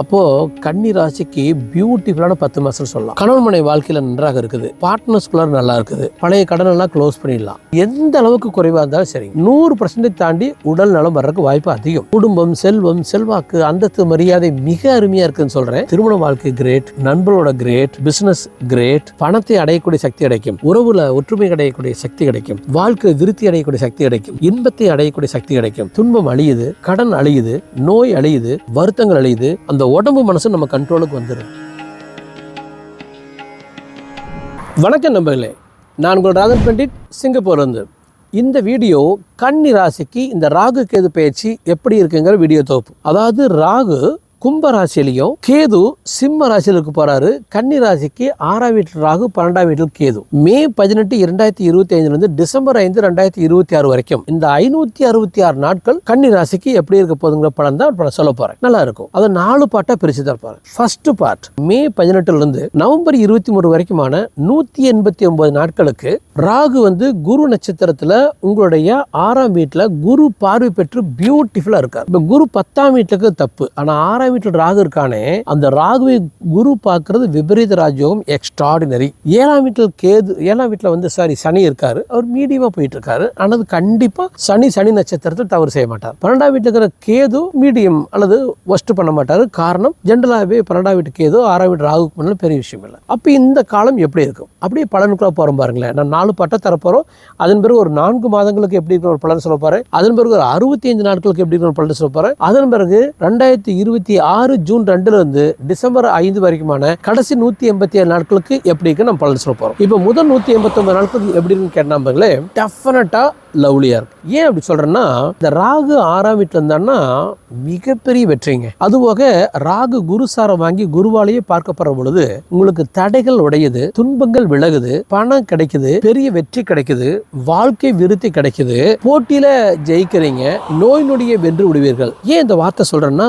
அப்போ கன்னி ராசிக்கு பியூட்டிஃபுல்லான பத்து மாசம் சொல்லலாம். கணவன் மனை வாழ்க்கையில நன்றாக இருக்குது. பார்ட்னர்ஸ்குள்ள நல்லா இருக்குது. பழைய கடன் எல்லாம் க்ளோஸ் பண்ணிடலாம். எந்த அளவுக்கு குறைவா இருந்தாலும் சரி நூறு பர்சன்டேஜ் தாண்டி உடல் நலம் வர்றதுக்கு வாய்ப்பு அதிகம். குடும்பம் செல்வம் செல்வாக்கு அந்தஸ்து மரியாதை மிக அருமையா இருக்குன்னு சொல்றேன். திருமண வாழ்க்கை கிரேட் நண்பர்களோட கிரேட் பிசினஸ் கிரேட் பணத்தை அடையக்கூடிய சக்தி கிடைக்கும். உறவுல ஒற்றுமை அடையக்கூடிய சக்தி கிடைக்கும். வாழ்க்கை விருத்தி அடையக்கூடிய சக்தி கிடைக்கும். இன்பத்தை அடையக்கூடிய சக்தி கிடைக்கும். துன்பம் அழியுது கடன் அழியுது நோய் அழியுது வருத்தங்கள் அழியுது. அந்த உடம்பு மனசு நம்ம கண்ட்ரோலுக்கு வந்துடும் வணக்கம் நம்பர்களே நான் உங்கள் ராதன் பண்டிட் சிங்கப்பூர்லேருந்து. இந்த வீடியோ கன்னி ராசிக்கு இந்த ராகு கேது பயிற்சி எப்படி இருக்குங்கிற வீடியோ தொகுப்பு. அதாவது ராகு கும்ப ராசியிலையும் கேது சிம்ம ராசியில் இருக்க போறாரு. கன்னி ராசிக்கு ஆறாம் வீட்டில் ராகு பன்னெண்டாம் வீட்டில் கேது. மே பதினெட்டு இரண்டாயிரத்தி இருபத்தி ஐந்துல இருந்து டிசம்பர் ஐந்து ரெண்டாயிரத்தி இருபத்தி ஆறு வரைக்கும். இந்த ஐநூத்தி அறுபத்தி ஆறு நாட்கள் கன்னி ராசிக்கு எப்படி இருக்க போதுங்கிற படம் தான் சொல்ல போறேன். நல்லா இருக்கும். அதை நாலு பாட்டா பிரிச்சு தரப்பாரு ஃபர்ஸ்ட் பார்ட் மே பதினெட்டுல இருந்து நவம்பர் இருபத்தி மூணு வரைக்குமான நூத்தி எண்பத்தி ஒன்பது நாட்களுக்கு ராகு வந்து குரு நட்சத்திரத்துல உங்களுடைய ஆறாம் வீட்டில் குரு பார்வை பெற்று பியூட்டிஃபுல்லா இருக்கார். இப்போ குரு பத்தாம் வீட்டுக்கு தப்பு. ஆனா ஆறாம் வீட்டில் ராகு இருக்கானே அந்த ராகுவை குரு பார்க்கறது விபரீத ராஜயோகம் எக்ஸ்ட்ராடினரி ஏழாம் வீட்டில் கேது ஏழாம் வீட்டில் வந்து சாரி சனி இருக்காரு. அவர் மீடியமாக போயிட்டு இருக்காரு ஆனால் கண்டிப்பாக சனி சனி நட்சத்திரத்தில் தவறு செய்ய மாட்டார். பன்னெண்டாம் வீட்டில் இருக்கிற கேது மீடியம் அல்லது ஒஸ்ட் பண்ண மாட்டார். காரணம் ஜென்ரலாகவே பன்னெண்டாம் வீட்டு கேது ஆறாம் வீட்டு ராகு பண்ணாலும் பெரிய விஷயம் இல்லை. அப்போ இந்த காலம் எப்படி இருக்கும்? அப்படியே பலனுக்குள்ள போகிறோம் பாருங்களேன் நான் நாலு பட்டை தரப்போகிறோம் அதன் பிறகு ஒரு நான்கு மாதங்களுக்கு எப்படி இருக்கிற ஒரு பலன் சொல்ல போகிறேன் அதன் பிறகு ஒரு அறுபத்தி ஐந்து நாட்களுக்கு எப்படி இருக்கிற பலன் சொல்ல போகிறேன் அதன் பிறகு ரெண்டாயிரத்தி இருபத்தி ஆறு ஜூன் ரெண்டுல இருந்து டிசம்பர் ஐந்து வரைக்குமான கடைசி நூத்தி எண்பத்தி ஏழு நாட்களுக்கு எப்படி இருக்கு நம்ம பலன் சொல்ல போறோம். இப்போ முதல் நூத்தி எண்பத்தி ஒன்பது நாட்களுக்கு எப்படி இருக்குன்னு கேட்டாங்களே டெஃபினட்டா லவ்லியாக இருக்கு. ஏன் அப்படி சொல்கிறேன்னா இந்த ராகு ஆறாம் வீட்டில் இருந்தான்னா மிகப்பெரிய வெற்றிங்க. அதுபோக ராகு குருசாரம் வாங்கி குருவாலேயே பார்க்கப்படுற பொழுது உங்களுக்கு தடைகள் உடையுது துன்பங்கள் விலகுது பணம் கிடைக்குது பெரிய வெற்றி கிடைக்குது வாழ்க்கை விருத்தி கிடைக்குது போட்டியில ஜெயிக்கிறீங்க நோய் நொடியை வென்று விடுவீர்கள். ஏன் இந்த வார்த்தை சொல்றேன்னா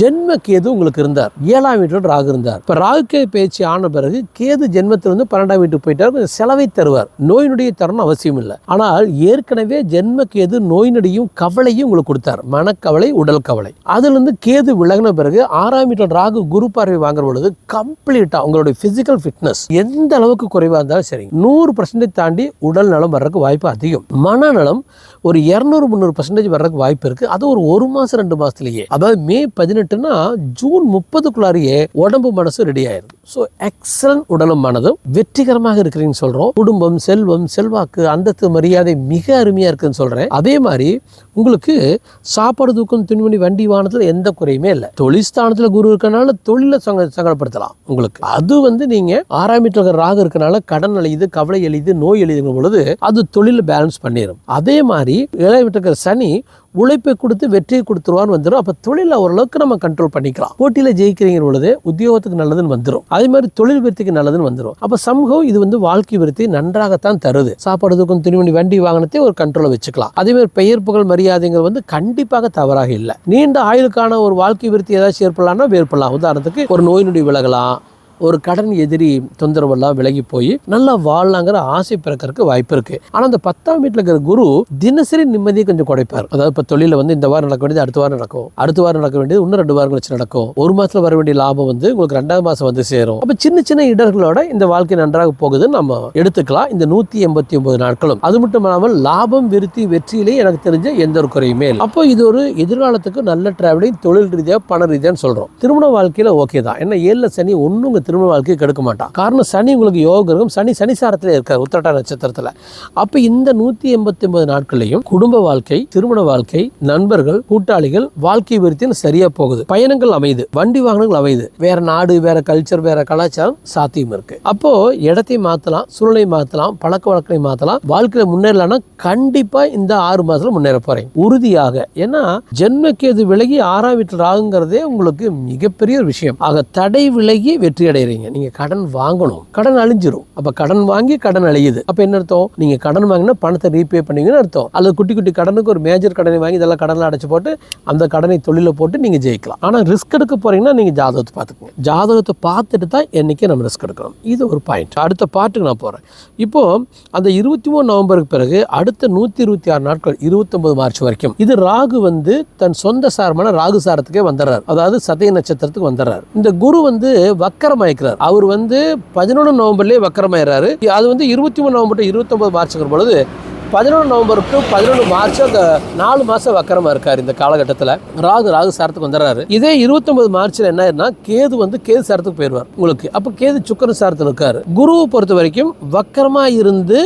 ஜென்ம கேது உங்களுக்கு இருந்தார். ஏழாம் வீட்டோட ராகு இருந்தார். இப்போ ராகு பேச்சு ஆன பிறகு கேது ஜென்மத்திலிருந்து பன்னெண்டாம் வீட்டுக்கு போயிட்டார் கொஞ்சம் செலவை தருவார். நோய் நொடியை தரணும் அவசியம் இல்லை ஆனால் ஏற்கனவே ஜென்ம கேது நோய் நடியும் கவலையும் உங்களுக்கு கொடுத்தார். மனக்கவலை உடல் கவலை. அதுலேருந்து கேது விலகின பிறகு ஆறாம் வீட்டில் ராகு குரு பார்வை வாங்குற பொழுது கம்ப்ளீட்டா உங்களுடைய பிசிக்கல் ஃபிட்னஸ் எந்த அளவுக்கு குறைவா இருந்தாலும் சரி நூறு பர்சன்டேஜ் தாண்டி உடல் நலம் வர்றதுக்கு வாய்ப்பு அதிகம். மனநலம் ஒரு இரநூறு முந்நூறு பர்சன்டேஜ் வர்றதுக்கு வாய்ப்பு இருக்கு. அது ஒரு ஒரு மாசம் ரெண்டு மாசத்துலயே. அதாவது மே பதினெட்டுனா ஜூன் முப்பதுக்குள்ளாரியே உடம்பு மனசு ரெடி ஆயிருது. ஸோ எக்ஸலன்ட் உடலும் மனதும் வெற்றிகரமாக இருக்கிறீங்கன்னு சொல்றோம். குடும்பம் செல்வம் செல்வாக்கு அந்தத்து மரியாதை மிக அருமையாக இருக்குதுன்னு சொல்றேன். அதே மாதிரி உங்களுக்கு சாப்பாடு தூக்கம் துணிமணி வண்டி வாகனத்தில் எந்த குறையுமே இல்லை. தொழில்ஸ்தானத்தில் குரு இருக்கனால தொழிலை சங்க சங்கடப்படுத்தலாம் உங்களுக்கு. அது வந்து நீங்க ஆறாம் வீட்டில் இருக்கிற ராகு இருக்கனால கடன் அழியுது கவலை எழுது நோய் எழுதுங்கும் பொழுது அது தொழிலை பேலன்ஸ் பண்ணிடும் அதே மாதிரி ஏழாம் வீட்டில் இருக்கிற சனி உழைப்பை கொடுத்து வெற்றியை கொடுத்துருவான்னு வந்துடும் அப்போ தொழிலில் ஓரளவுக்கு நம்ம கண்ட்ரோல் பண்ணிக்கலாம். போட்டியில் ஜெயிக்கிறீங்க பொழுது உத்தியோகத்துக்கு நல்லதுன்னு வந்துடும் அதே மாதிரி தொழில் விருத்திக்கு நல்லதுன்னு வந்துடும் அப்போ சமூகம் இது வந்து வாழ்க்கை விருத்தி நன்றாகத்தான் தருது. சாப்பாடு தூக்கம் துணிமணி வண்டி வாங்கினத்தை ஒரு கண்ட்ரோலை வச்சுக்கலாம். அதே மாதிரி பெயர் புகழ் மரியாதைங்கிறது வந்து கண்டிப்பாக தவறாக இல்லை. நீண்ட ஆயுளுக்கான ஒரு வாழ்க்கை விருத்தி ஏதாச்சும் ஏற்படலாம்னா ஏற்படலாம் உதாரணத்துக்கு ஒரு நோய் நொடி விலகலாம். ஒரு கடன் எதிரி தொந்தரவெல்லாம் விலகி போய் நல்லா வாழலாங்கிற ஆசை பிறக்கறதுக்கு வாய்ப்பு இருக்கு. ஆனா அந்த பத்தாம் வீட்டில் இருக்கிற குரு தினசரி நிம்மதியை கொஞ்சம் குறைப்பார். அதாவது இப்போ தொழில வந்து இந்த வாரம் நடக்க வேண்டியது அடுத்த வாரம் நடக்கும். அடுத்த வாரம் நடக்க வேண்டியது இன்னும் ரெண்டு வாரம் கழிச்சு நடக்கும். ஒரு மாசத்துல வர வேண்டிய லாபம் வந்து உங்களுக்கு ரெண்டாவது மாசம் வந்து சேரும். அப்ப சின்ன சின்ன இடர்களோட இந்த வாழ்க்கை நன்றாக போகுதுன்னு நம்ம எடுத்துக்கலாம். இந்த நூத்தி எண்பத்தி ஒன்பது நாட்களும். அது மட்டும் இல்லாமல் லாபம் விருத்தி வெற்றியிலே எனக்கு தெரிஞ்ச எந்த ஒரு குறையுமே இல்லை. அப்போ இது ஒரு எதிர்காலத்துக்கு நல்ல டிராவலிங் தொழில் ரீதியா பண ரீதியான்னு சொல்றோம். திருமண வாழ்க்கையில ஓகே தான். ஏன்னா ஏழில் சனி ஒன்றும் திருமண வாழ்க்கையை கெடுக்க மாட்டான். காரணம் சனி உங்களுக்கு யோக கிரகம் சனி சனிசாரத்தில் இருக்கார் உத்திரட்டா நட்சத்திரத்தில். அப்போ இந்த நூற்றி எண்பத்தி ஒன்பது நாட்களையும் குடும்ப வாழ்க்கை திருமண வாழ்க்கை நண்பர்கள் கூட்டாளிகள் வாழ்க்கை விருத்தின்னு சரியா போகுது. பயணங்கள் அமையுது வண்டி வாகனங்கள் அமையுது. வேற நாடு வேற கல்ச்சர் வேற கலாச்சாரம் சாத்தியம் இருக்கு. அப்போ இடத்தை மாத்தலாம் சூழ்நிலை மாத்தலாம் பழக்க வழக்கத்தை மாத்தலாம். வாழ்க்கையில முன்னேறலாம்னா கண்டிப்பா இந்த ஆறு மாசத்துல முன்னேற போறேன். உறுதியாக. ஏன்னா ஜென்மக்கேது விலகி ஆறாம் வீட்டில் ராகுங்கிறதே உங்களுக்கு மிகப்பெரிய ஒரு விஷயம். ஆக தடை விலகி வெற்றி அடைகிறீங்க நீங்க கடன் வாங்கணும். கடன் அழிஞ்சிரும். அப்ப கடன் வாங்கி கடன் அழியுது. அப்ப என்ன அர்த்தம்? நீங்க கடன் வாங்கினா பணத்தை ரீபே பண்ணீங்கன்னு அர்த்தம். அல்லது குட்டி குட்டி கடனுக்கு ஒரு மேஜர் கடனை வாங்கி இதெல்லாம் கடனில் அடைச்சு போட்டு அந்த கடனை தொழில போட்டு நீங்க ஜெயிக்கலாம். ஆனா ரிஸ்க் எடுக்க போறீங்கன்னா நீங்க ஜாதகத்தை பார்த்துக்கோங்க. ஜாதகத்தை பார்த்துட்டு தான் என்னைக்கு நம்ம ரிஸ்க் எடுக்கணும். இது ஒரு பாயிண்ட் அடுத்த பாட்டுக்கு நான் போறேன். இப்போ அந்த இருபத்தி மூணு நவம்பருக்கு பிறகு அடுத்த நூத்தி இருபத்தி ஆறு நாட்கள் இருபத்தொன்பது மார்ச் வரைக்கும் இது ராகு வந்து தன் சொந்த சாரமான ராகு சாரத்துக்கே வந்துடுறார். அதாவது சதய நட்சத்திரத்துக்கு வந்துடுறார். இந்த குரு வந்து வக்கரமாயிக்கிறார் அவர் வந்து பதினொன்று நவம்பர்லேயே வக்கரமாயிறாரு. அது வந்து இருபத்தி மூணு நவம்பர் டு இருபத்தொம்பது மார்ச்சுங்கிற பொழுது பதினொன்று நவம்பர் டு பதினொன்று மார்ச் அந்த நாலு மாதம் வக்கரமாக இருக்கார் இந்த காலகட்டத்தில். ராகு ராகு சாரத்துக்கு வந்துடுறாரு இதே இருபத்தொம்பது மார்ச்சில் என்ன ஆயிருன்னா கேது வந்து கேது சாரத்துக்கு போயிடுவார். உங்களுக்கு. அப்போ கேது சுக்கர சாரத்தில் இருக்கார். குருவை பொறுத்த வரைக்கும் வக்கரமாக இருந்து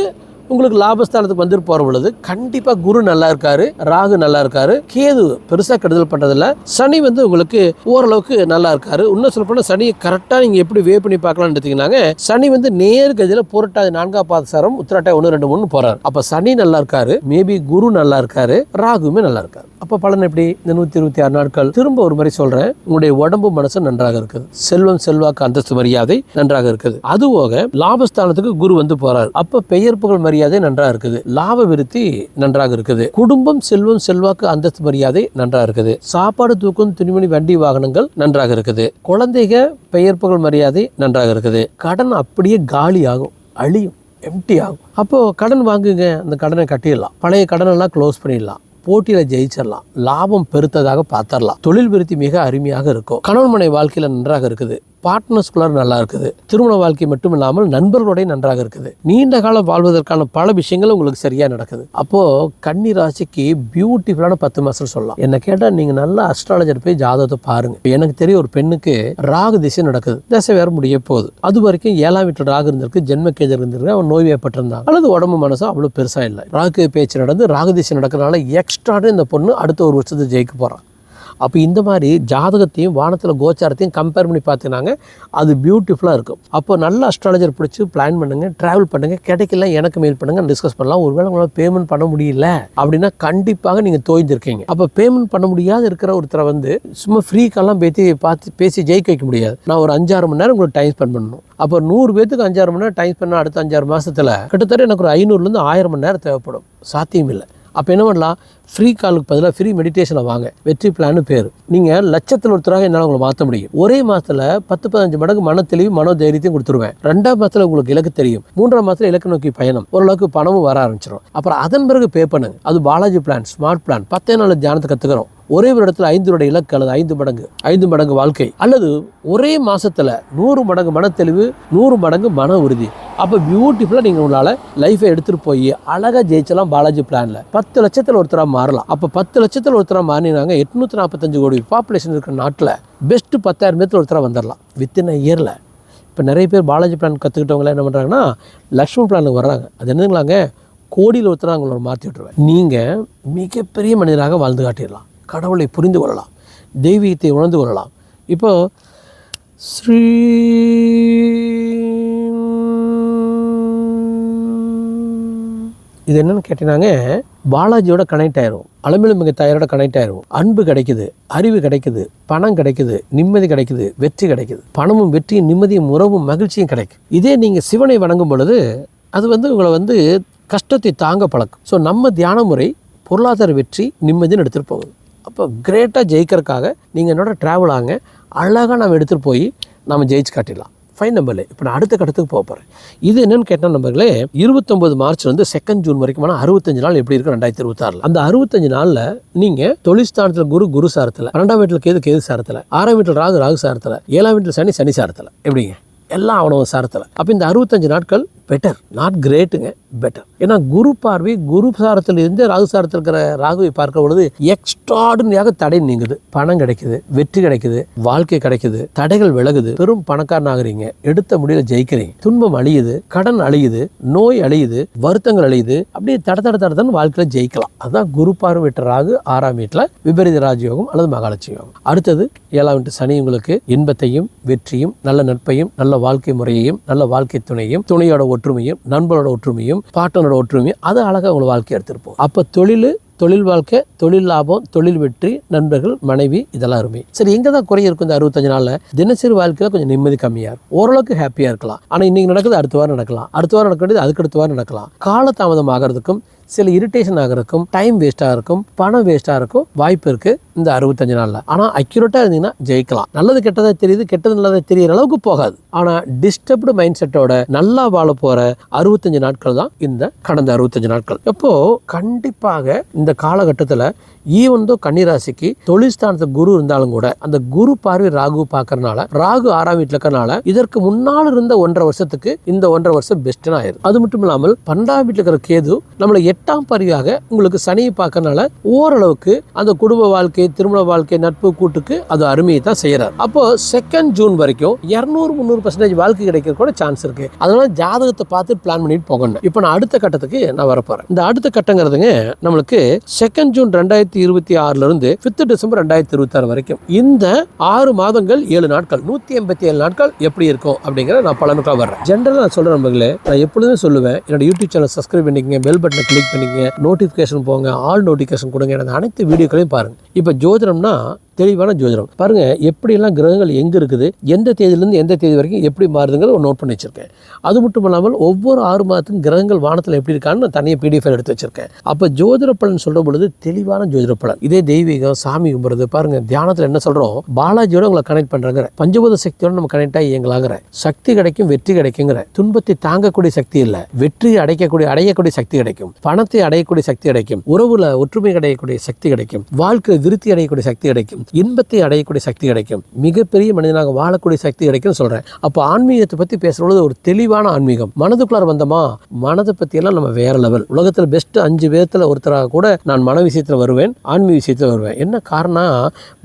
உங்களுக்கு லாபஸ்தானத்துக்கு வந்துட்டு போகிற பொழுது கண்டிப்பா குரு நல்லா இருக்காரு ராகு நல்லா இருக்காரு கேது பெருசா கெடுதல் பண்றதில்ல. சனி வந்து உங்களுக்கு ஓரளவுக்கு நல்லா இருக்காரு. இன்னும் சொல்ல போனா சனியை கரெக்டா நீங்க எப்படி வே பண்ணி பார்க்கலாம்னு எடுத்தீங்கன்னாங்க சனி வந்து நேர் கதியில புரட்டாதி நான்காம் பாதசாரம் உத்திராட்டாய் ஒன்று ரெண்டு மூணு போறாரு. அப்ப சனி நல்லா இருக்காரு மேபி குரு நல்லா இருக்காரு ராகுமே நல்லா இருக்காரு. அப்ப பலன் எப்படி? இந்த நூத்தி இருபத்தி ஆறு நாட்கள். திரும்ப ஒரு முறை சொல்றேன் உங்களுடைய உடம்பு மனசு நன்றாக இருக்குது. செல்வம் செல்வாக்கு அந்தஸ்து மரியாதை நன்றாக இருக்குது. அது போக லாபஸ்தானத்துக்கு குரு வந்து போறாரு. அப்ப பெயர் புகழ் மரியாதை நன்றாக இருக்குது. லாப விருத்தி நன்றாக இருக்குது. குடும்பம் செல்வம் செல்வாக்கு அந்தஸ்து மரியாதை நன்றாக இருக்குது. சாப்பாடு தூக்கம் துணிமணி வண்டி வாகனங்கள் நன்றாக இருக்குது. குழந்தைக பெயர் புகழ் மரியாதை நன்றாக இருக்குது. கடன் அப்படியே காலி ஆகும். அழியும். எம்டி ஆகும். அப்போது கடன் வாங்குங்க. அந்த கடனை கட்டிடலாம். பழைய கடனெல்லாம் க்ளோஸ் பண்ணிடலாம். போட்டியில் ஜெயிச்சிடலாம். லாபம் பெருத்ததாக பார்த்துடலாம். தொழில் விருத்தி மிக அருமையாக இருக்கும். கணவன் மனை வாழ்க்கையில் நன்றாக இருக்குது. பார்ட்னர்ஸ்குள்ளார நல்லா இருக்குது திருமண வாழ்க்கை மட்டும் இல்லாமல் நண்பர்களுடைய நன்றாக இருக்குது. நீண்ட காலம் வாழ்வதற்கான பல விஷயங்கள் உங்களுக்கு சரியாக நடக்குது. அப்போது கன்னி ராசிக்கு பியூட்டிஃபுல்லான பத்து மாதம் சொல்லலாம். என்ன கேட்டால் நீங்கள் நல்ல அஸ்ட்ராலஜர் போய் ஜாதகத்தை பாருங்கள் எனக்கு தெரியும் ஒரு பெண்ணுக்கு ராகு திசை நடக்குது. திசை வேற முடிய போகுது. அது வரைக்கும் ஏழாம் வீட்டில் ராகு இருந்திருக்கு ஜென்ம கேஜர் இருந்திருக்கு அவன் நோய்வாய்ப்பட்டிருந்தாங்க அல்லது உடம்பு மனசு அவ்வளோ பெருசாக இல்லை. ராகு பேச்சு நடந்து ராகு திசை நடக்கிறனால எக்ஸ்ட்ராடு இந்த பொண்ணு அடுத்த ஒரு வருஷத்தை ஜெயிக்க போகிறான் அப்போ இந்த மாதிரி ஜாதகத்தையும் வானத்தில் கோச்சாரத்தையும் கம்பேர் பண்ணி பார்த்துனாங்க அது பியூட்டிஃபுல்லாக இருக்கும். அப்போ நல்ல அஸ்ட்ராலஜர் பிடிச்சி பிளான் பண்ணுங்கள் ட்ராவல் பண்ணுங்கள் கிடைக்கல எனக்கு மெயில் பண்ணுங்கள் டிஸ்கஸ் பண்ணலாம். ஒருவேளை உங்களால் பேமெண்ட் பண்ண முடியல அப்படின்னா கண்டிப்பாக நீங்கள் தோய்ந்திருக்கீங்க. அப்போ பேமெண்ட் பண்ண முடியாத இருக்கிற ஒருத்தரை வந்து சும்மா ஃப்ரீக்கெல்லாம் பேசி பார்த்து பேசி ஜெயிக்க வைக்க முடியாது. நான் ஒரு அஞ்சாறு மணி நேரம் உங்களுக்கு டைம் ஸ்பெண்ட் பண்ணணும். அப்போ நூறு பேத்துக்கு அஞ்சாறு மணி நேரம் டைம் ஸ்பெண்ட் அடுத்த அஞ்சாறு மாதத்தில் கிட்டத்தட்ட எனக்கு ஒரு ஐநூறுலேருந்து ஆயிரம் மணி நேரம் தேவைப்படும். சாத்தியம் இல்லை அப்போ என்ன பண்ணலாம்? ஃப்ரீ காலுக்கு பதிலாக ஃப்ரீ மெடிடேஷனை வாங்க. வெற்றி பிளான்னு பேர். நீங்கள் லட்சத்தில் ஒருத்தராக என்னால் உங்களை மாற்ற முடியும். ஒரே மாதத்தில் பத்து பதினஞ்சு மடங்கு மன தெளிவு மனோ தைரியத்தையும் கொடுத்துருவேன். ரெண்டாம் மாதத்தில் உங்களுக்கு இலக்கு தெரியும். மூன்றாம் மாதத்தில் இலக்கு நோக்கி பயணம். ஓரளவுக்கு பணமும் வர ஆரம்பிச்சிடும் அப்புறம் அதன் பிறகு பே பண்ணுங்க. அது பாலாஜி பிளான் ஸ்மார்ட் பிளான் பத்தே நாள் தியானத்தை கற்றுக்கிறோம் ஒரே ஒரு இடத்துல ஐந்து வருட இலக்கு அல்லது ஐந்து மடங்கு ஐந்து மடங்கு வாழ்க்கை அல்லது ஒரே மாசத்துல நூறு மடங்கு மன தெளிவு நூறு மடங்கு மன உறுதி. அப்போ பியூட்டிஃபுல்லாக நீங்கள் உங்களால் லைஃபை எடுத்துகிட்டு போய் அழகாக ஜெயிச்சலாம் பாலாஜி பிளானில் பத்து லட்சத்தில் ஒருத்தராக மாறலாம். அப்போ பத்து லட்சத்தில் ஒருத்தராக மாறினாங்க எட்நூற்றி நாற்பத்தஞ்சு கோடி பாப்புலேஷன் இருக்கிற நாட்டில் பெஸ்ட்டு பத்தாயிரம் பேர்த்தில் ஒருத்தராக வந்துடலாம் வித்தின் இயரில் இப்போ நிறைய பேர் பாலாஜி பிளான் கற்றுக்கிட்டவங்களாம் என்ன பண்ணுறாங்கன்னா லக்ஷ்மி பிளானுக்கு வர்றாங்க. அது என்னங்களாங்க கோடியில் ஒருத்தராக அவங்கள மாற்றி விட்டுருவேன். நீங்கள் மிகப்பெரிய மனிதராக வாழ்ந்து காட்டிடலாம். கடவுளை புரிந்து கொள்ளலாம் தெய்வீகத்தை உணர்ந்து கொள்ளலாம். இப்போ ஸ்ரீ இது என்னன்னு கேட்டீங்கன்னாங்க பாலாஜியோட கனெக்ட் ஆயிரும் அலமிலுமிக மிக தாயாரோட கனெக்ட் ஆயிரும். அன்பு கிடைக்குது அறிவு கிடைக்குது பணம் கிடைக்குது நிம்மதி கிடைக்குது வெற்றி கிடைக்குது. பணமும் வெற்றியும் நிம்மதியும் உறவும் மகிழ்ச்சியும் கிடைக்கும். இதே நீங்கள் சிவனை வணங்கும் பொழுது அது வந்து உங்களை வந்து கஷ்டத்தை தாங்க பழக்கும். ஸோ நம்ம தியான முறை பொருளாதார வெற்றி நிம்மதின்னு எடுத்துகிட்டு போகுது. அப்போ கிரேட்டாக ஜெயிக்கிறதுக்காக நீங்கள் என்னோட ட்ராவல் ஆங்க அழகாக நம்ம எடுத்துகிட்டு போய் நம்ம ஜெயிச்சு காட்டிடலாம். ஃபைன் நம்பர்ல இப்போ நான் அடுத்த கட்டத்துக்கு போக போகிறேன் இது என்னென்னு கேட்டால் நம்பர்களே இருபத்தொம்பது மார்ச் வந்து செகண்ட் ஜூன் வரைக்கும் ஆனால் அறுபத்தஞ்சு நாள் எப்படி இருக்கும் ரெண்டாயிரத்தி இருபத்தாறில்? அந்த அறுபத்தஞ்சு நாளில் நீங்கள் தொழிற்ஸ்தானத்தில் குரு குரு சாரத்தில் ரெண்டாம் வீட்டில் கேது கேது சாரத்தில் ஆறாம் வீட்டில் ராகு ராகு சாரத்தில் ஏழாம் வீட்டில் சனி சனி சாரத்தில். எப்படிங்க? எல்லாம் அவனவ சாரத்தில். அப்போ இந்த அறுபத்தஞ்சு நாட்கள் பெட்டர் நாட் கிரேட்டுங்க பெட்டர் ஏன்னா குரு பார்வை குரு சாரத்தில் இருந்து ராகு சாரத்தில் இருக்கிற ராகுவை பார்க்க பொழுது எக்ஸ்ட்ராடினரியாக தடை நீங்குது. பணம் கிடைக்குது வெற்றி கிடைக்குது வாழ்க்கை கிடைக்குது தடைகள் விலகுது. பெரும் பணக்காரன் ஆகுறீங்க எடுத்த முடியல ஜெயிக்கிறீங்க. துன்பம் அழியுது கடன் அழியுது நோய் அழியுது வருத்தங்கள் அழியுது. அப்படியே தட தட தடன்னு வாழ்க்கையில் ஜெயிக்கலாம். அதுதான் குரு பார்வை விட்ட ராகு ஆறாம் வீட்டில் விபரீத ராஜயோகம் அல்லது மகாலட்சுமி யோகம். அடுத்தது ஏழாம் வீட்டு சனி உங்களுக்கு இன்பத்தையும் வெற்றியும் நல்ல நட்பையும் நல்ல வாழ்க்கை முறையையும் நல்ல வாழ்க்கை துணையும் துணையோட ஒற்றுமையும் நண்பரோட ஒற்றுமையும் பாட்டனோட ஒற்றுமையும் அது அழகாக உங்களை வாழ்க்கை எடுத்திருப்போம். அப்போ தொழில் தொழில் வாழ்க்கை தொழில் லாபம் தொழில் வெற்றி நண்பர்கள் மனைவி இதெல்லாம் அருமை. சரி எங்கே தான் குறைய இருக்கும் இந்த அறுபத்தஞ்சு நாளில்? தினசரி வாழ்க்கையில் கொஞ்சம் நிம்மதி கம்மியாக இருக்கும். ஓரளவுக்கு ஹாப்பியாக இருக்கலாம். ஆனால் இன்றைக்கி நடக்குது அடுத்த வாரம் நடக்கலாம். அடுத்த வாரம் நடக்க வேண்டியது அதுக்கு அடுத்த வாரம் நடக்கலாம். காலதாமதம் ஆகிறதுக்கும் சில இரிட்டேஷன் ஆகிறக்கும் டைம் வேஸ்ட்டாக இருக்கும் பணம் வேஸ்ட்டாக இருக்கும் வாய்ப்பு இருக்குது இந்த அறுபத்தஞ்சு நாளில். ஆனால் அக்யூரேட்டாக இருந்தீங்கன்னா ஜெயிக்கலாம். நல்லது கெட்டதாக தெரியுது கெட்டது நல்லதாக தெரியிற அளவுக்கு போகாது. ஆனால் டிஸ்டர்ப்டு மைண்ட் செட்டோட நல்லா வாழ போகிற அறுபத்தஞ்சு நாட்கள் தான் இந்த கடந்த அறுபத்தஞ்சு நாட்கள். எப்போது கண்டிப்பாக இந்த காலகட்டத்தில் ஈவன் தோ கன்னிராசிக்கு தொழில்ஸ்தானத்து குரு இருந்தாலும் கூட அந்த குரு பார்வை ராகு பார்க்கறனால ராகு ஆறாம் வீட்டில் இருக்கறனால இதற்கு முன்னால் இருந்த ஒன்றரை வருஷத்துக்கு இந்த ஒன்றரை வருஷம் பெஸ்ட்னு ஆயிரும் அது மட்டும் இல்லாமல் பன்னெண்டாம் வீட்டில் இருக்கிற கேது நம்மளை எட்டாம் பரிவாக உங்களுக்கு சனியை பார்க்கறனால ஓரளவுக்கு அந்த குடும்ப வாழ்க்கை திருமண வாழ்க்கை நட்பு கூட்டுக்கு அது அருமையை தான் செய்யறாரு. அப்போ செகண்ட் ஜூன் வரைக்கும் இரநூறு முந்நூறு பர்சன்டேஜ் வாழ்க்கை கிடைக்கிற கூட சான்ஸ் இருக்கு. அதனால ஜாதகத்தை பார்த்து பிளான் பண்ணிட்டு போகணும். இப்போ நான் அடுத்த கட்டத்துக்கு நான் வரப்போறேன். இந்த அடுத்த கட்டங்கிறதுங்க நம்மளுக்கு செகண்ட் ஜூன் ரெண்டாயிரத்தி இருபத்தி ஆறுல இருந்து பிப்த் டிசம்பர் ரெண்டாயிரத்தி இருபத்தி ஆறு வரைக்கும். இந்த ஆறு மாதங்கள் ஏழு நாட்கள் நூத்தி எண்பத்தி ஏழு நாட்கள் எப்படி இருக்கும் அப்படிங்கிற நான் பலனுக்காக வர்றேன். ஜென்ரலாக நான் சொல்றேன் நம்பர்களே நான் எப்பொழுதுமே சொல்லுவேன் என்னோட யூடியூப் சேனல் சப்ஸ்கிரைப் பண்ணிக்கங்க பெல் பட்டனை கிளிக் பண்ணிக்கங்க நோட்டிஃபிகேஷன் போங்க ஆல் நோட்டிஃபிகேஷன் கொடுங்க. எனது அனைத்து வீடியோக்களையும் பாருங்கள் இப்போ ஜோதிடம்னா தெளிவான ஜோதிடம். பாருங்க எப்படியெல்லாம் கிரகங்கள் எங்கே இருக்குது எந்த தேதியிலேருந்து எந்த தேதி வரைக்கும் எப்படி மாறுதுங்கிறத ஒரு நோட் பண்ணி வச்சுருக்கேன். அது மட்டும் இல்லாமல் ஒவ்வொரு ஆறு மாதத்துக்கும் கிரகங்கள் வானத்தில் எப்படி இருக்கான்னு நான் தனியாக பிடிஎஃப் எடுத்து வச்சிருக்கேன். அப்போ ஜோதிட பலன் சொல்லும் பொழுது தெளிவான ஜோதிட பலன். இதே தெய்வீகம் சாமி கும்பிடுறது பாருங்க தியானத்தில் என்ன சொல்கிறோம் பாலாஜியோட உங்களை கனெக்ட் பண்றாங்கிற. பஞ்சபூத சக்தியோட நம்ம கனெக்ட் ஆகி இயங்கலாங்கிற. சக்தி கிடைக்கும் வெற்றி கிடைக்குங்கிற. துன்பத்தை தாங்கக்கூடிய சக்தி இல்லை. வெற்றி அடைக்கக்கூடிய அடையக்கூடிய சக்தி கிடைக்கும். பணத்தை அடையக்கூடிய சக்தி கிடைக்கும். உறவுல ஒற்றுமை அடையக்கூடிய சக்தி கிடைக்கும். வாழ்க்கை விருத்தி அடையக்கூடிய சக்தி கிடைக்கும். இன்பத்தை அடையக்கூடிய சக்தி கிடைக்கும். மிகப்பெரிய மனிதனாக வாழக்கூடிய சக்தி கிடைக்கும்னு சொல்றேன். அப்போ ஆன்மீகத்தை பத்தி பேசுறது ஒரு தெளிவான ஆன்மீகம். மனதுக்குள்ளார வந்தோமா? மனதை பத்தி எல்லாம் நம்ம வேற லெவல் உலகத்தில் பெஸ்ட் அஞ்சு பேர்த்துல ஒருத்தராக கூட நான் மன விஷயத்தில் வருவேன் ஆன்மீக விஷயத்தில் வருவேன். என்ன காரணம்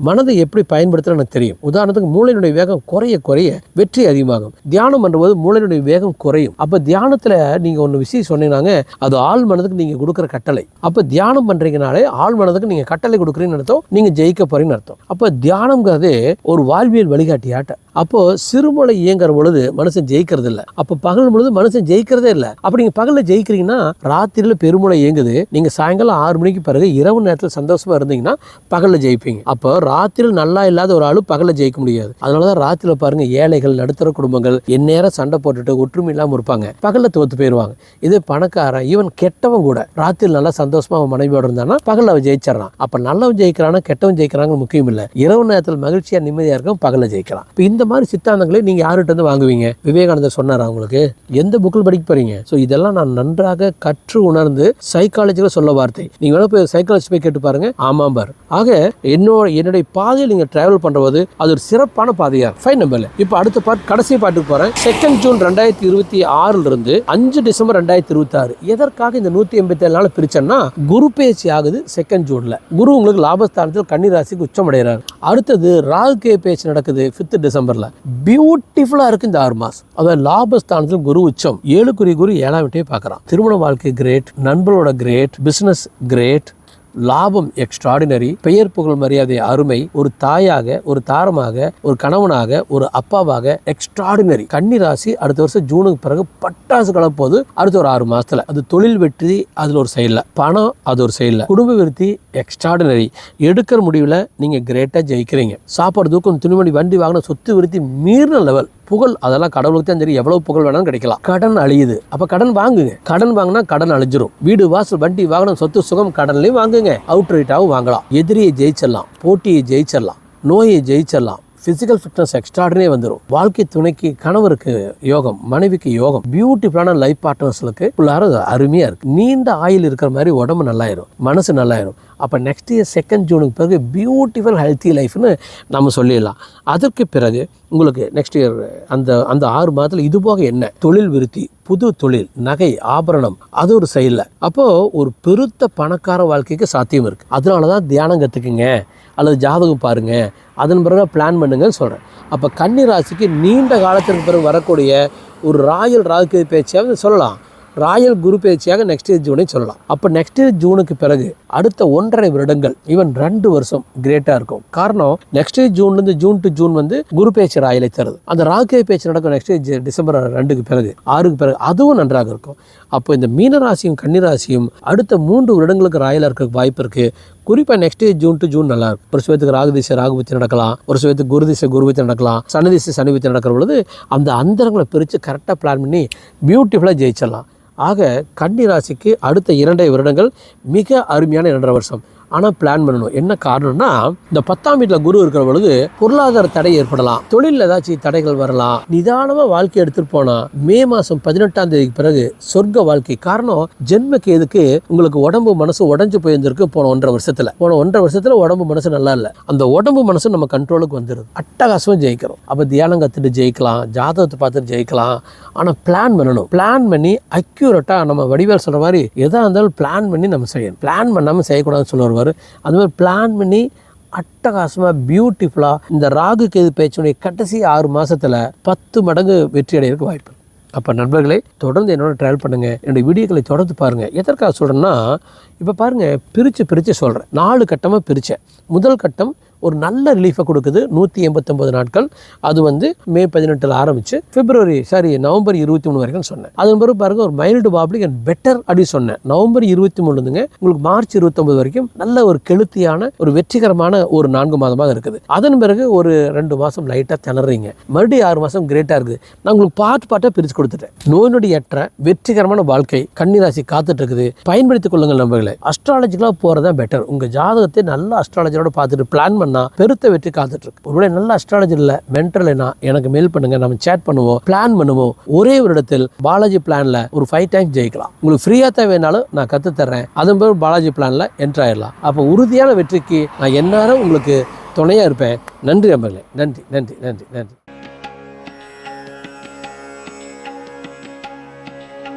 மனதை எப்படி பயன்படுத்துறது எனக்கு தெரியும். உதாரணத்துக்கு மூளையினுடைய வேகம் குறைய குறைய வெற்றி அதிகமாகும். தியானம் பண்ணும்போது மூளையினுடைய வேகம் குறையும். அப்போ தியானத்தில் நீங்கள் ஒன்று விஷயம் சொன்னீங்கன்னாங்க அது ஆள் மனதுக்கு நீங்கள் கொடுக்குற கட்டளை. அப்போ தியானம் பண்ணுறீங்கனாலே ஆள் மனதுக்கு நீங்கள் கட்டளை கொடுக்குறீங்கன்னு அர்த்தம் நீங்க ஜெயிக்க போறீங்கன்னு அர்த்தம். அப்ப தியானம்ங்கிறது ஒரு வாழ்வியல் வழிகாட்டியாட்ட. அப்போ சிறுமலை இயங்குற பொழுது மனுஷன் ஜெயிக்கிறது இல்லை அப்போ பகல் பொழுது மனுஷன் ஜெயிக்கிறதே இல்லை. அப்படி நீங்க பகலில் ஜெயிக்கிறீங்கன்னா ராத்திரியில் பெருமூளை இயங்குது. நீங்க சாயங்காலம் ஆறு மணிக்கு பிறகு இரவு நேரத்தில் சந்தோஷமா இருந்தீங்கன்னா பகலில் ஜெயிப்பீங்க. அப்போ ராத்திரியில் நல்லா இல்லாத ஒரு ஆள் பகலில் ஜெயிக்க முடியாது. அதனாலதான் ராத்திரியில் பாருங்க ஏழைகள் நடுத்தர குடும்பங்கள் எந்நேரம் சண்டை போட்டுட்டு ஒற்றுமை இல்லாமல் இருப்பாங்க. பகலில் தோத்து போயிடுவாங்க இதே பணக்காரன் ஈவன் கெட்டவன் கூட ராத்திரியில் நல்லா சந்தோஷமா அவன் மனைவியோட இருந்தானா பகலில் அவன் ஜெயிச்சிடறான். அப்போ நல்லவன் ஜெயிக்கிறானா கெட்டவன் ஜெயிக்கிறாங்க முக்கியம் இல்லை. இரவு நேரத்தில் மகிழ்ச்சியா நிம்மதியா இருக்கும் பகல்ல ஜெயிக்கலாம். இப்போ இந்த மாதிரி சித்தாந்தங்களை நீங்க யார்கிட்ட இருந்து வாங்குவீங்க? விவேகானந்தர் சொன்னார் உங்களுக்கு? எந்த புக்கில் படிக்க போறீங்க? ஸோ இதெல்லாம் நான் நன்றாக கற்று உணர்ந்து சைக்காலஜியில் சொல்ல வார்த்தை. நீங்க வேணா போய் சைக்காலஜி போய் கேட்டு பாருங்க. ஆமாம் பார். ஆக என்னோட என்னுடைய பாதையில் நீங்க டிராவல் பண்றபோது அது ஒரு சிறப்பான பாதையா ஃபைன் நம்பர்ல இப்போ அடுத்த பார்ட் கடைசி பாட்டுக்கு போறேன். செகண்ட் ஜூன் ரெண்டாயிரத்தி இருபத்தி ஆறுல இருந்து அஞ்சு டிசம்பர் ரெண்டாயிரத்தி இருபத்தி ஆறு. எதற்காக இந்த நூத்தி எண்பத்தி ஏழு நாள் பிரிச்சேன்னா குரு பேச்சு ஆகுது செகண்ட் ஜூன்ல குரு உங்களுக்கு லாபஸ்தானத்தில் கன்னிராசிக்கு உச்சம் அடைகிறார் அடுத்தது ராகு கே பேச்சு நடக்குது ஃபிஃப்த் டிசம்பர்ல பியூட்டிஃபுல்லா இருக்கு இந்த ஆறு மாசம். அதாவது லாபஸ்தானத்தில் குரு உச்சம். ஏழுக்குரிய குரு ஏழாம் வீட்டையே பார்க்குறான். திருமண வாழ்க்கை கிரேட் நண்பரோட கிரேட் பிசினஸ் கிரேட் லாபம் எக்ஸ்ட்ராடினரி பெயர் புகழ் மரியாதை அருமை ஒரு தாயாக ஒரு தாரமாக ஒரு கணவனாக ஒரு அப்பாவாக எக்ஸ்ட்ராடினரி கன்னி ராசி அடுத்த வருஷம் ஜூனுக்கு பிறகு பட்டாசு கலப்போது அடுத்த ஒரு ஆறு மாசத்துல. அது தொழில் வெற்றி அதுல ஒரு சைடில் பணம் அது ஒரு சைடில் குடும்ப விருத்தி எக்ஸ்ட்ராடினரி எடுக்கிற முடிவில் நீங்க கிரேட்டா ஜெயிக்கிறீங்க. சாப்பாடு தூக்கம் துணிமணி வண்டி வாங்கின சொத்து விருத்தி மீறின லெவல் புகழ் அதெல்லாம் கடவுளுக்கு தான் தெரியும். எவ்வளவு புகழ் வேணாலும் கிடைக்கலாம். கடன் அழியுது. அப்ப கடன் வாங்குங்க. கடன் வாங்கினா கடன் அழிஞ்சிரும். வீடு வாசல் வண்டி வாகனம் சொத்து சுகம் கடன்லையும் வாங்குங்க. அவுட் ரைட்டாகவும் வாங்கலாம். எதிரியை ஜெயிச்சிடலாம். போட்டியை ஜெயிச்சிடலாம். நோயை ஜெயிச்சிடலாம். ஃபிசிக்கல் ஃபிட்னஸ் எக்ஸ்ட்ராடனே வந்துடும் வாழ்க்கை துணைக்கு கணவருக்கு யோகம் மனைவிக்கு யோகம் பியூட்டிஃபுல்லான லைஃப் பார்ட்னர்ஸ்களுக்கு உள்ளார அருமையாக இருக்குது நீண்ட ஆயில் இருக்கிற மாதிரி உடம்பு நல்லாயிரும் மனசு நல்லாயிரும். அப்போ நெக்ஸ்ட் இயர் செகண்ட் ஜூனுக்கு பிறகு பியூட்டிஃபுல் ஹெல்த்தி லைஃப்னு நம்ம சொல்லிடலாம். அதற்கு பிறகு உங்களுக்கு நெக்ஸ்ட் இயர் அந்த அந்த ஆறு மாதத்தில் இது போக என்ன? தொழில் விருத்தி புது தொழில் நகை ஆபரணம் அது ஒரு செயலில் அப்போது ஒரு பெருத்த பணக்கார வாழ்க்கைக்கு சாத்தியம் இருக்குது அதனால தான் தியானம் கற்றுக்குங்க அல்லது ஜாதகம் பாருங்கள் அதன் பிறகு பிளான் பண்ணுங்கன்னு சொல்கிறேன் அப்போ கன்னி ராசிக்கு நீண்ட காலத்திற்கு பிறகு வரக்கூடிய ஒரு ராயல் ராகு பேச்சியாக சொல்லலாம். ராயல் குரு பேச்சியாக நெக்ஸ்ட் இயர் ஜூனை சொல்லலாம். அப்போ நெக்ஸ்ட் இயர் ஜூனுக்கு பிறகு அடுத்த ஒன்றரை வருடங்கள் ஈவன் ரெண்டு வருஷம் கிரேட்டாக இருக்கும். காரணம் நெக்ஸ்ட் இயர் ஜூன்லேருந்து ஜூன் டு ஜூன் வந்து குரு பேச்சு ராயலை தருது. அந்த ராகு பேச்சு நடக்கும் நெக்ஸ்ட் இயர் டிசம்பர் ரெண்டுக்கு பிறகு ஆறுக்கு பிறகு அதுவும் நன்றாக இருக்கும். அப்போ இந்த மீனராசியும் கன்னிராசியும் அடுத்த மூன்று வருடங்களுக்கு ராயலாக இருக்க வாய்ப்பு இருக்குது குறிப்பாக நெக்ஸ்ட் ஜூன் டு ஜூன் நல்லா இருக்கும் ஒரு சுயத்துக்கு ராகு திசை ராகு பத்தி நடக்கலாம். ஒரு சுயத்துக்கு குரு திசை குரு பத்தி நடக்கலாம். சனி திசை சனி பத்தி நடக்கிற பொழுது அந்த அந்தரங்களை பிரித்து கரெக்டாக பிளான் பண்ணி பியூட்டிஃபுல்லாக ஜெயிச்சிடலாம். ஆக கன்னி ராசிக்கு அடுத்த இரண்டரை வருடங்கள் மிக அருமையான இரண்டரை வருஷம். ஆனால் பிளான் பண்ணணும். என்ன காரணம்னா இந்த பத்தாம் வீட்டில் குரு இருக்கிற பொழுது பொருளாதார தடை ஏற்படலாம். தொழிலில் ஏதாச்சும் தடைகள் வரலாம். நிதானமாக வாழ்க்கை எடுத்துகிட்டு போனால் மே மாதம் பதினெட்டாம் தேதிக்கு பிறகு சொர்க்க வாழ்க்கை. காரணம் ஜென்ம கேதுக்கு உங்களுக்கு உடம்பு மனசு உடஞ்சு போயிருந்திருக்கு போன ஒன்றரை வருஷத்தில். போன ஒன்றரை வருஷத்தில் உடம்பு மனசு நல்லா இல்லை. அந்த உடம்பு மனசு நம்ம கண்ட்ரோலுக்கு வந்துடுது அட்டகாசமாக ஜெயிக்கிறோம். அப்போ தியானம் கற்றுட்டு ஜெயிக்கலாம். ஜாதகத்தை பார்த்துட்டு ஜெயிக்கலாம். ஆனால் பிளான் பண்ணணும். பிளான் பண்ணி அக்யூரட்டாக நம்ம வடிவேல் சொல்கிற மாதிரி எதாக இருந்தாலும் பிளான் பண்ணி நம்ம செய்யணும். பிளான் பண்ணாமல் செய்யக்கூடாதுன்னு சொல்லுவார் வருவார் அந்த மாதிரி பிளான் பண்ணி அட்டகாசமாக பியூட்டிஃபுல்லாக இந்த ராகு கேது பேச்சுடைய கடைசி ஆறு மாதத்தில் பத்து மடங்கு வெற்றி அடைகிறதுக்கு வாய்ப்பு அப்போ நண்பர்களே தொடர்ந்து என்னோட ட்ரையல் பண்ணுங்கள் என்னுடைய வீடியோக்களை தொடர்ந்து பாருங்கள் எதற்காக சொல்கிறேன்னா இப்போ பாருங்கள் பிரித்து பிரித்து சொல்கிறேன் நாலு கட்டமாக பிரித்தேன் முதல் கட்டம் ஒரு நல்ல ரிலீஃபை கொடுக்குது. நூற்றி எண்பத்தொம்பது நாட்கள். அது வந்து மே பதினெட்டில் ஆரம்பித்து பிப்ரவரி சாரி நவம்பர் இருபத்தி மூணு வரைக்கும் சொன்னேன். அதன் பிறகு பாருங்க ஒரு மைல்டு பாப்ளிக் அண்ட் பெட்டர் அப்படி சொன்னேன். நவம்பர் இருபத்தி மூணுங்க உங்களுக்கு மார்ச் இருபத்தொம்பது வரைக்கும் நல்ல ஒரு கெளுத்தியான ஒரு வெற்றிகரமான ஒரு நான்கு மாதமாக இருக்குது. அதன் பிறகு ஒரு ரெண்டு மாதம் லைட்டாக திணறீங்க மறுபடியும் ஆறு மாதம் கிரேட்டாக இருக்குது. நான் உங்களுக்கு பாட்டு பாட்டாக பிரித்து கொடுத்துட்டேன். நோய் ஏற்ற வெற்றிகரமான வாழ்க்கை கன்னிராசி காத்துட்டு இருக்குது பயன்படுத்திக் கொள்ளுங்கள் நம்பர்களை அஸ்ட்ராலஜிக்கலாக போகிறதான் பெட்டர் உங்கள் ஜாதகத்தை நல்ல அஸ்ட்ராலஜரோட பார்த்துட்டு பிளான் பண்ணால் பெருத்த வெற்றி காத்துட்டு இருக்கு ஒருவேளை நல்ல அஸ்ட்ராலஜி இல்லை மென்டல்னா எனக்கு மெயில் பண்ணுங்க நம்ம சேட் பண்ணுவோம் பிளான் பண்ணுவோம். ஒரே ஒரு இடத்தில் பாலாஜி பிளான்ல ஒரு ஃபைவ் டைம்ஸ் ஜெயிக்கலாம். உங்களுக்கு ஃப்ரீயாக தான் வேணாலும் நான் கத்து தர்றேன் அதன் பிறகு பாலாஜி பிளான்ல என்ட்ரு ஆயிடலாம். அப்போ உறுதியான வெற்றிக்கு நான் எந்நேரம் உங்களுக்கு துணையாக இருப்பேன். நன்றி நம்பர்களே நன்றி நன்றி நன்றி நன்றி.